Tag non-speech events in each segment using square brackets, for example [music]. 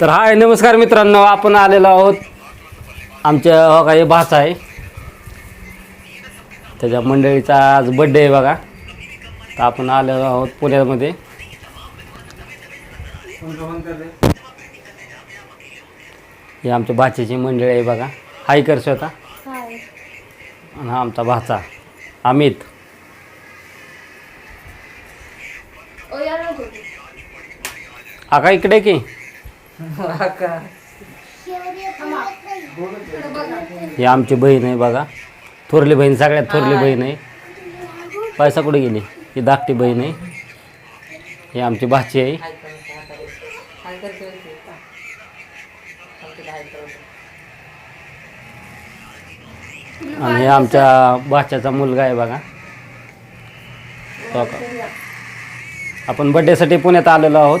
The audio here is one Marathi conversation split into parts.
तर हाय नमस्कार मित्रांनो आपण आलेलो आहोत. आमच्या हो काही भाचा आहे. त्याच्या मंडळीचा आज बड्डे आहे बघा. तर आपण आलेलो आहोत पुण्यामध्ये. ही आमच्या भाच्याची मंडळी आहे बघा. हाय कर स्वतः. आणि हा आमचा भाचा अमित. ओ या नको हा का इकडे की? ही आमची बहीण आहे बघा. थोरली बहीण सगळ्यात थोरली बहीण आहे. पैसा कुठे गेली? ही धाकटी बहीण आहे. ही आमची भाची आहे. आणि हे आमच्या भाच्याचा मुलगा आहे बघा. का- आपण बड्डेसाठी पुण्यात आलेलो आहोत.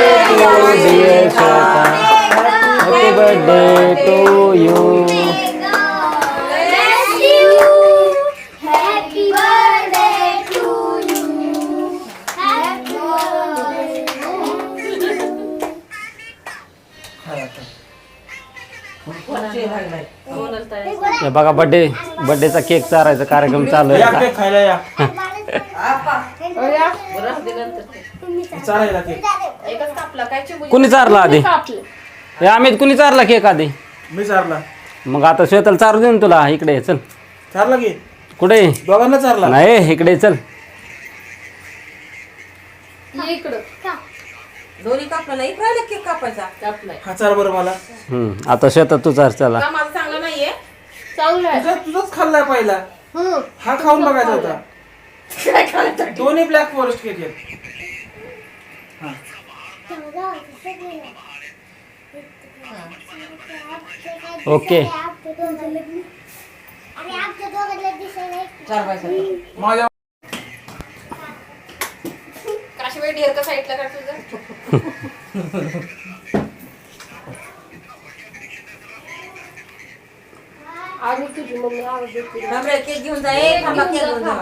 to you Happy birthday to you. Happy कोणाची लागलाय हे बघा बर्थडे बर्थडेचा केक चारायचा कार्यक्रम चालू आहे आता. खायला या बरं दे नंतर ते. चालायला केक एकच कापला काय चिमू कुणी चारला आधी? हे अमित कुणी चारला केक आधी? मी चारला. मग आता श्वेताला चारू दे ना तुला इकडे ये, चल. चारला की? कुठे दोघांना चारला. नाही इकडे ये, चल. इकडं. दोन्ही कापला नाही राहिला केक कापायचा. कापलाय. हा चार बरं मला. हम्म, आता श्वेता तू चार चला. का माझा चांगला नाहीये? चांगलं आहे. तुझा तुझाच खाल्लाय पहिला. हम्म. हा खाऊन बघायचा होता. दोन्ही ब्लॅक फॉरेस्ट केक आहेत. हा. ओके. माझ्या का साईडला काढ तुझं? आणि तुझी मम्मी आवाज देते. थांबरे केक घेऊन जा. केक घेऊन जा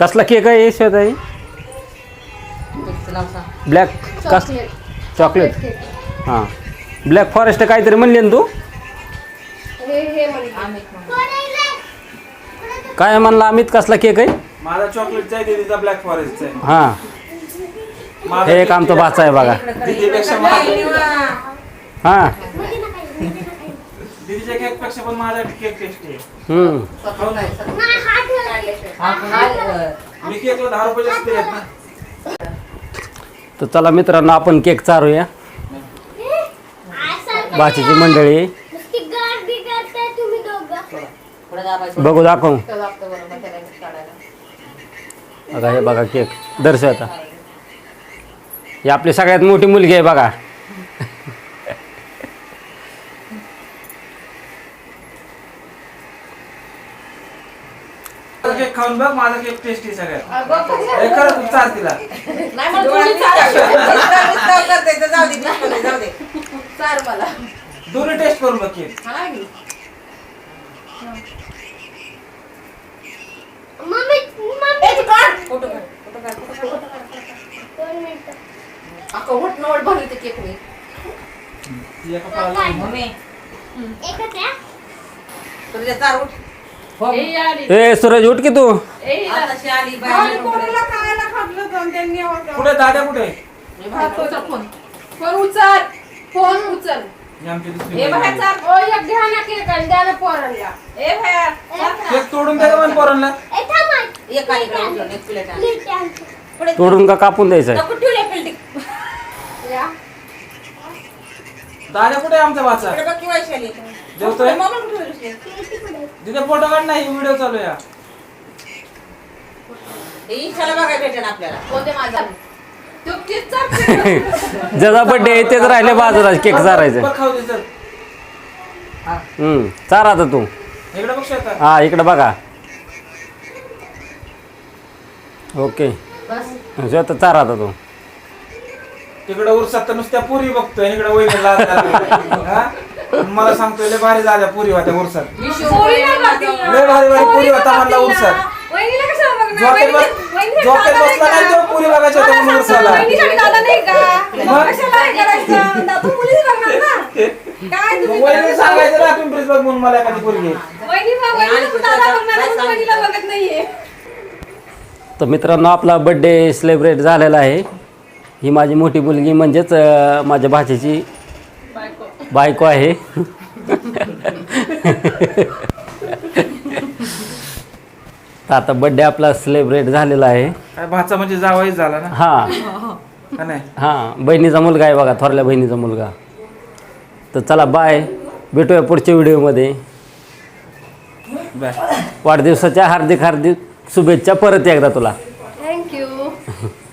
कसला केक आहे हे? चला सांग. ब्लॅक कस चॉकलेट. हां. ब्लॅक फॉरेस्ट काहीतरी म्हणले ना तू? हे हे म्हणजे. काय म्हणला अमित कसला केक आहे? माझा चॉकलेटचा आहे दीदीचा ब्लॅक फॉरेस्टचा आहे. हां. हे एक आमचा भाचा आहे बघा. दीदीपेक्षा माझा हां. दीदीच्या केकपेक्षा पण माझा केक टेस्टी आहे. हम्म. खाऊन बघ. हा, हा, मी केकला दहा रुपये जास्त दिलेत ना तर चला मित्रांनो आपण केक चारूया. भाचीची मंडळी. तुम्ही दोघं. पुढे दाबायचं. बघू दाखव. लागतं त्याला काढायला. बघा हे बघा केक दर्शवता. ही आपली सगळ्यात मोठी मुलगी आहे बघा. केक खाऊन बघ माझा केक टेस्टी सगळ्यात. हे खरं तू चार तिला. नाही मला थोडी चार जाऊ दे मिसळाव जाऊ दे चार मला. दोन्ही टेस्ट करून बघ केक हा की? मम्मी ए, तू काढ. फोटो काढ, फोटो काढ, फोटो काढ, फोटो. दोन मिनिटं. अख्खं वट नवट भरली ते केक मी. एका. मम्मी. एकच आहे. तुझ्या चार उठ. हो. ए सूरज उठ की तू? कुठे दाद्या कुठे? फोन. फोन उचल. फोन उचल. आमची दुसरी ए बाहेर मुलगी. चाल. ओ एक घ्या ना केक आणि द्या ना पोरांना. ए बाहेर. केक तोडून दे पण पोरांना. ए थांब एक आणि इकडे उचल एक प्लेट आण. प्लेट आण. पुढे तोडून का कापून द्यायचं या. दाद्या कुठे आहे आमचा वाचा? इकडे बघ की वैशाली जेवतोय? मोबाईल कुठे ठेवलीस? तिथे फोटो काढ नाही व्हिडिओ चालू हा. हे इंस्टाला बघायला भेटेल आपल्याला कोणते माझा तो केक चालते ज्याचा बड्डे आहे तेच राहिले बाजूला केक चारायचं खाऊ दे हम्म चार आता तू इकडे बघ आता हा इकडे बघा ओके बस स्वतः चार आता तू तिकडे उरसात तर नुसत्या पुरी बघतोय इकडे हा मला सांगतोय लय भारी झाल्या पुरी होत्या उरसात. लय भारी भारी पुरी होता म्हणला उरसात? झोपेत बस झोपेत बसला नाही तो? पुरी बघायच्या होत्या म्हणून मला सांगतो, उरसाला? मग? हे ना. तुम्ही बघ म्हणून मला एखादी पुरी तर मित्रांनो आपला बड्डे सेलिब्रेट झालेला आहे ही माझी मोठी मुलगी म्हणजेच अं, माझ्या भाच्याची बायको आहे. तर आता बड्डे आपला सेलिब्रेट झालेला आहे. काय भाचा म्हणजे जावाईच झाला ना? हां. का नाही? हां बहिणीचा मुलगा आहे बघा थोरल्या बहिणीचा मुलगा. तर चला बाय भेटूया पुढच्या व्हिडिओमध्ये बाय वाढदिवसाच्या हार्दिक हार्दिक शुभेच्छा परत एकदा तुला. थँक्यू [laughs]